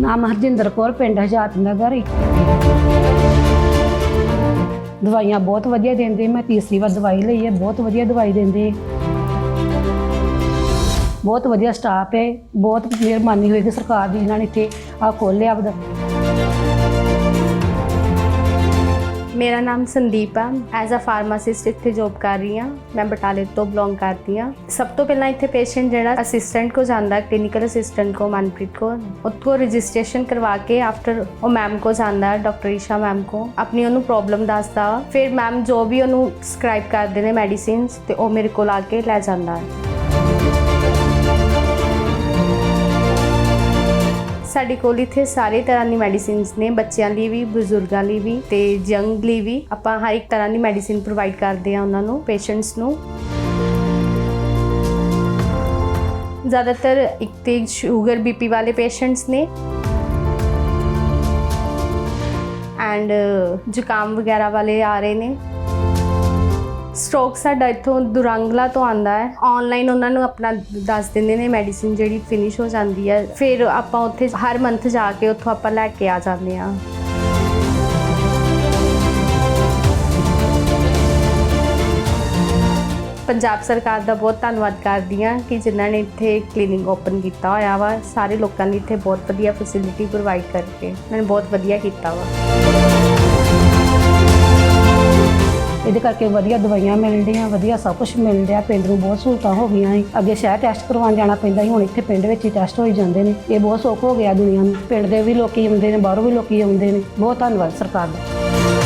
ਨਾਮ ਹਰਜਿੰਦਰ ਕੌਰ, ਪਿੰਡ ਹਜਾਤ ਨਗਰ ਦਵਾਈਆਂ ਬਹੁਤ ਵਧੀਆ ਦਿੰਦੇ, ਮੈਂ ਤੀਸਰੀ ਵਾਰ ਦਵਾਈ ਲਈ ਹੈ, ਬਹੁਤ ਵਧੀਆ ਦਵਾਈ ਦਿੰਦੇ। ਬਹੁਤ ਵਧੀਆ ਸਟਾਫ ਹੈ, ਬਹੁਤ ਮਿਹਰਬਾਨੀ ਹੋਏਗੀ ਸਰਕਾਰ ਦੀ ਇਹਨਾਂ ਨੇ ਇੱਥੇ ਆ ਖੋਲ੍ਹਿਆ ਆਪਦਾ। ਮੇਰਾ ਨਾਮ ਸੰਦੀਪ ਆ। ਐਜ਼ ਅ ਫਾਰਮਾਸਿਸਟ ਇੱਥੇ ਜੌਬ ਕਰ ਰਹੀ ਹਾਂ। ਮੈਂ ਬਟਾਲੇ ਤੋਂ ਬਿਲੋਂਗ ਕਰਦੀ ਹਾਂ। ਸਭ ਤੋਂ ਪਹਿਲਾਂ ਇੱਥੇ ਪੇਸ਼ੈਂਟ ਜਿਹੜਾ ਅਸਿਸਟੈਂਟ ਕੋ ਜਾਂਦਾ ਕਲੀਨਿਕਲ ਅਸਿਸਟੈਂਟ ਕੋ, ਮਨਪ੍ਰੀਤ ਕੋ, ਉੱਥੋਂ ਰਜਿਸਟ੍ਰੇਸ਼ਨ ਕਰਵਾ ਕੇ ਆਫਟਰ ਉਹ ਮੈਮ ਕੋ ਜਾਂਦਾ ਡਾਕਟਰ ਈਸ਼ਾ ਮੈਮ ਕੋ। ਆਪਣੀ ਉਹਨੂੰ ਪ੍ਰੋਬਲਮ ਦੱਸਦਾ। ਵਾ। ਫਿਰ ਮੈਮ ਜੋ ਵੀ ਉਹਨੂੰ ਸਕ੍ਰਾਈਬ ਕਰਦੇ ਨੇ ਮੈਡੀਸਿਨਸ ਤੇ ਉਹ ਮੇਰੇ ਕੋਲ ਆ ਕੇ ਲੈ ਜਾਂਦਾ। ਹੈ ਸਾਡੇ ਕੋਲ ਇੱਥੇ ਸਾਰੇ ਤਰ੍ਹਾਂ ਦੀ ਮੈਡੀਸਿਨਸ ਨੇ, ਬੱਚਿਆਂ ਲਈ ਵੀ, ਬਜ਼ੁਰਗਾਂ ਲਈ ਵੀ ਤੇ ਯੰਗ ਲਈ ਵੀ। ਆਪਾਂ ਹਰ ਇੱਕ ਤਰ੍ਹਾਂ ਦੀ ਮੈਡੀਸਿਨ ਪ੍ਰੋਵਾਈਡ ਕਰਦੇ ਆ ਉਹਨਾਂ ਨੂੰ ਪੇਸ਼ੈਂਟਸ ਨੂੰ। ਜ਼ਿਆਦਾਤਰ ਇੱਕ ਤੇ ਸ਼ੂਗਰ ਬੀਪੀ ਵਾਲੇ ਪੇਸ਼ੈਂਟਸ ਨੇ। ਐਂਡ ਜ਼ੁਕਾਮ ਵਗੈਰਾ ਵਾਲੇ ਆ ਰਹੇ ਨੇ। ਸਟ੍ਰੋਕ ਸਾਡਾ ਇੱਥੋਂ ਦੁਰੰਗਲਾ ਤੋਂ ਆਂਦਾ ਹੈ। ਆਨਲਾਈਨ ਉਹਨਾਂ ਨੂੰ ਆਪਣਾ ਦੱਸ ਦਿੰਦੇ ਨੇ ਮੈਡੀਸਿਨ ਜਿਹੜੀ ਫਿਨਿਸ਼ ਹੋ ਜਾਂਦੀ ਹੈ। ਫਿਰ ਆਪਾਂ ਉੱਥੇ ਹਰ ਮੰਥ ਜਾ ਕੇ ਉੱਥੋਂ ਆਪਾਂ ਲੈ ਕੇ ਆ ਜਾਂਦੇ ਆ ਪੰਜਾਬ ਸਰਕਾਰ ਦਾ ਬਹੁਤ ਧੰਨਵਾਦ ਕਰਦੀ ਹਾਂ ਕਿ ਜਿਨ੍ਹਾਂ ਨੇ ਇੱਥੇ ਕਲੀਨਿਕ ਓਪਨ ਕੀਤਾ ਹੋਇਆ ਵਾ। ਸਾਰੇ ਲੋਕਾਂ ਲਈ ਇੱਥੇ ਬਹੁਤ ਵਧੀਆ ਫੈਸਿਲਿਟੀ ਪ੍ਰੋਵਾਈਡ ਕਰਕੇ ਇਹਨਾਂ ਨੇ ਬਹੁਤ ਵਧੀਆ ਕੀਤਾ ਵਾ। ਇਹਦੇ ਕਰਕੇ ਵਧੀਆ ਦਵਾਈਆਂ ਮਿਲਦੀਆਂ ਵਧੀਆ ਸਭ ਕੁਝ ਮਿਲ ਰਿਹਾ ਪਿੰਡ ਨੂੰ ਬਹੁਤ ਸਹੂਲਤਾਂ ਹੋ ਗਈਆਂ ਏ ਅੱਗੇ ਸ਼ਹਿਰ ਟੈਸਟ ਕਰਵਾਉਣ ਜਾਣਾ ਪੈਂਦਾ ਸੀ, ਹੁਣ ਇੱਥੇ ਪਿੰਡ ਵਿੱਚ ਹੀ ਟੈਸਟ ਹੋਈ ਜਾਂਦੇ ਨੇ। ਇਹ ਬਹੁਤ ਸੌਖ ਹੋ ਗਿਆ ਦੁਨੀਆ ਨੂੰ। ਪਿੰਡ ਦੇ ਵੀ ਲੋਕੀ ਆਉਂਦੇ ਨੇ, ਬਾਹਰੋਂ ਵੀ ਲੋਕੀ ਆਉਂਦੇ ਨੇ। ਬਹੁਤ ਧੰਨਵਾਦ ਸਰਕਾਰ ਦਾ।